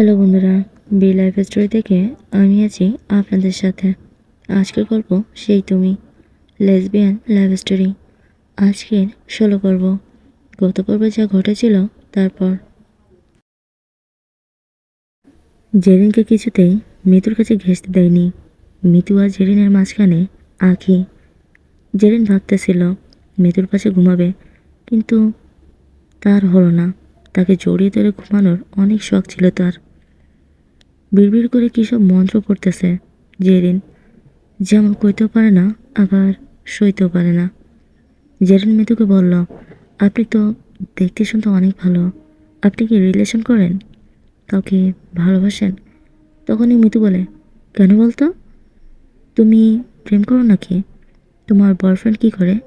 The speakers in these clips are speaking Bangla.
হ্যালো বন্ধুরা, বি লাইফ স্টোরি থেকে আমি আছি আপনাদের সাথে। আজকের গল্প সেই তুমি, লেসবিয়ান লাইফ স্টোরি। আজকের ষোলো পর্ব। গত পর্বে যা ঘটেছিল, তারপর। জেরিনকে কিছুতেই মিতুর কাছে ঘেঁষতে দেয়নি। মিতু আর জেরিনের মাঝখানে আঁখি। জেরিন ভাবতেছিল, মিতুর পাশে ঘুমাবে, কিন্তু তার হলো না। তাকে জড়িয়ে ধরে ঘুমানোর অনেক শখ ছিল তার। বিড়বিড় করে কী সব মন্ত্র পড়তেছে? জেরিন। যেমন কইতেও পারে না, আবার সইতেও পারে না। জেরিন মিতুকে বলল, আপনি তো দেখতে শুনতে অনেক ভালো। আপনি কি রিলেশন করেন? কাউকে ভালোবাসেন? তখনই মিতু বলে, কেন বলতো? তুমি প্রেম করো নাকি? তোমার বয়ফ্রেন্ড কি করে?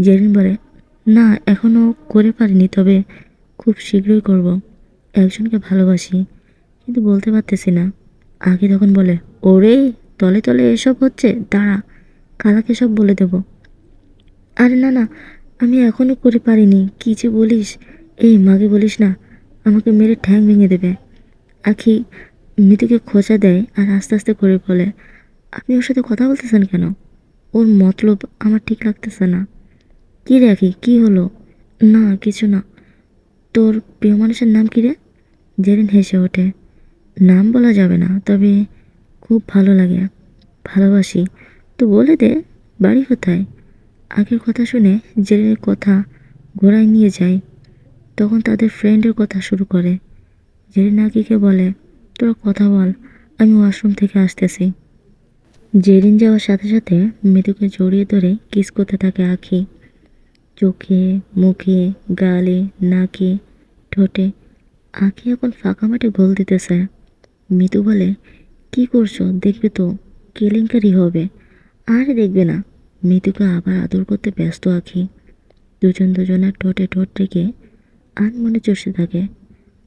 জেরিন বলে, না এখনও করে পারিনি, তবে খুব শীঘ্রই করব। একজনকে ভালোবাসি কিন্তু বলতে পারতেছি না। আগে তখন বলে, ওরে, তলে তলে এসব হচ্ছে, দাঁড়া কালাকে সব বলে দেব। আরে না না, আমি এখনও করে পারিনি। কী যে বলিস? এই মাকে বলিস না, আমাকে মেরে ঠ্যাং ভেঙে দেবে। আখি মৃতুকে খোঁচা দেয় আর আস্তে আস্তে করে বলে, আপনি ওর সাথে কথা বলতেছেন কেন? ওর মতলব আমার ঠিক লাগতেছে না। কী রে আখি, কী হলো? না, কিছু না। তোর প্রিয় মানুষের নাম কী রে? জেরিন হেসে ওঠে। নাম বলা যাবে না, তবে খুব ভালো লাগে, ভালোবাসি। তো বলে দে, বাড়ি কোথায়? আগের কথা শুনে জেরিনের কথা ঘোড়ায় নিয়ে যায় তখন তাদের ফ্রেন্ডের কথা শুরু করে। জেরিন আকিকে বলে, তোরা কথা বল, আমি ওয়াশরুম থেকে আসতেছি। জেরিন যাওয়ার সাথে সাথে মৃদুকে জড়িয়ে ধরে কিস করতে থাকে আখি। চোখে, মুখে, গালে, নাকে, ঠোঁটে। আঁকি এখন ফাঁকা মাঠে গোল দিতেছে। মিতু বলে, কি করছ? দেখবে তো, কেলেঙ্কারি হবে। আর দেখবে না। মিতুকে আবার আদর করতে ব্যস্ত আঁকি দুজন দুজনের ঠোঁটে ঠোঁট রেখে আনমনে চষে থাকে।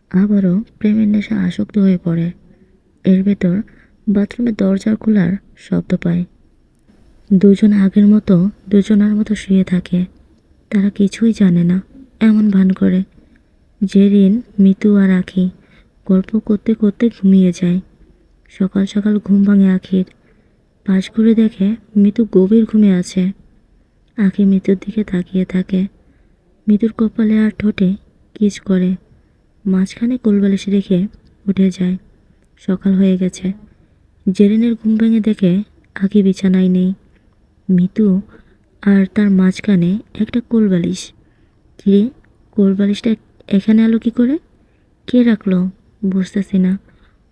আবারও প্রেমের নেশা আসক্ত হয়ে পড়ে। এর ভেতর বাথরুমের দরজা খোলার শব্দ পায়। দুজন আগের মতো, দুজনার মতো শুয়ে থাকে। তারা কিছুই জানে না, এমন ভান করে। জেরিন মিতু আর আখি গল্প করতে করতে ঘুমিয়ে যায়। সকাল সকাল ঘুম ভাঙে আখির। পাশ ঘুরে দেখে মিতু গভীর ঘুমে আছে। আখি মিতুর দিকে তাকিয়ে থাকে। মিতুর কপালে আর ঠোঁটে কিচ করে। মাঝখানে কোলবালিশ রেখে উঠে যায়। সকাল হয়ে গেছে। জেরিনের ঘুম ভেঙে দেখে আখি বিছানায় নেই। মিতু আর তার মাঝখানে একটা কোলবালিশ। কিরে, কোলবালিশটা এখানে আলো কি করে? কে রাখল? বুঝতেছি না।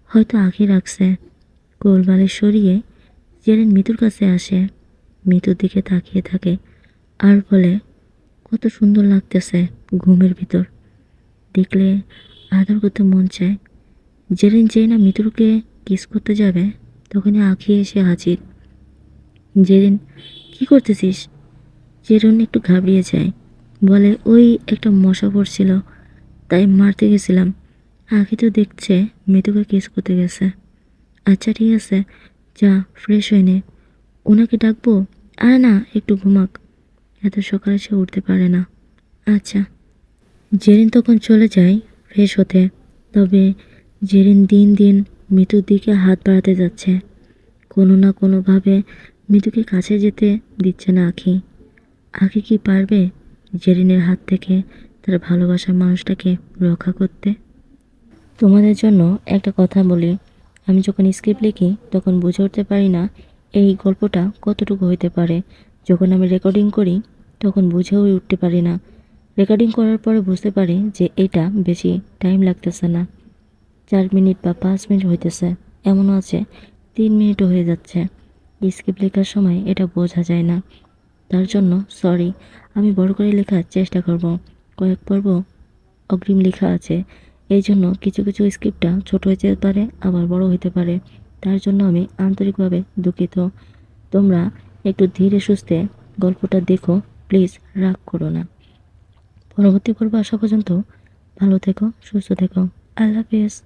হয়তো আগে রাখছে। কোলবালিশ সরিয়ে জেরিন মিতুর কাছে আসে। মিতুর দিকে তাকিয়ে থাকে আর বলে, কত সুন্দর লাগতেছে ঘুমের ভিতর। দেখলে আদর করতে মন চায়। জেরিন যেই না মিতুরকে কিস করতে যাবে, তখনই আঁখি এসে হাজির। জেরিন, কি করতেছিস? জেরুন একটু ঘাবড়িয়ে যায়। বলে, ওই একটা মশা পড়ছিল, তাই মারতে গেছিলাম। আগে তো দেখছে মৃতুকে কেস করতে গেছে। আচ্ছা ঠিক আছে, যা ফ্রেশ হয়ে নে। ওনাকে ডাকবো? আর না, একটু ঘুমাক। এত সকালে সে উঠতে পারে না। আচ্ছা। জেরিন তখন চলে যায় ফ্রেশ হতে। তবে জেরিন দিন দিন মৃত্যুর দিকে হাত বাড়াতে যাচ্ছে। কোনো না কোনোভাবে মৃত্যুকে কাছে যেতে দিচ্ছে না আখি। আখি কি পারবে জেরিনের হাত থেকে তার ভালোবাসার মানুষটাকে রক্ষা করতে? তোমাদের জন্য একটা কথা বলি। আমি যখন স্ক্রিপ্ট লিখি, তখন বুঝে উঠতে পারি না এই গল্পটা কতটুকু হইতে পারে। যখন আমি রেকর্ডিং করি, তখন বুঝেও উঠতে পারি না। রেকর্ডিং করার পরে বুঝতে পারি যে এটা বেশি টাইম লাগতেছে না। চার মিনিট বা পাঁচ মিনিট হইতেছে, এমনও আছে, তিন মিনিটও হয়ে যাচ্ছে। স্ক্রিপ্ট লেখার সময় এটা বোঝা যায় না। তার জন্য সরি আমি বড় করে লেখার চেষ্টা করব। কয়েক পর্ব অগ্রিম লেখা আছে। এই জন্য কিছু কিছু স্ক্রিপ্টটা ছোট হইতে পারে, আবার বড় হইতে পারে। তার জন্য আমি আন্তরিকভাবে দুঃখিত। তোমরা একটু ধীরে সুস্থে গল্পটা দেখো, প্লিজ রাগ করো না। পরবর্তী পর্ব আসা পর্যন্ত ভালো থেকো, সুস্থ থেকো। আল্লাহ হাফেজ।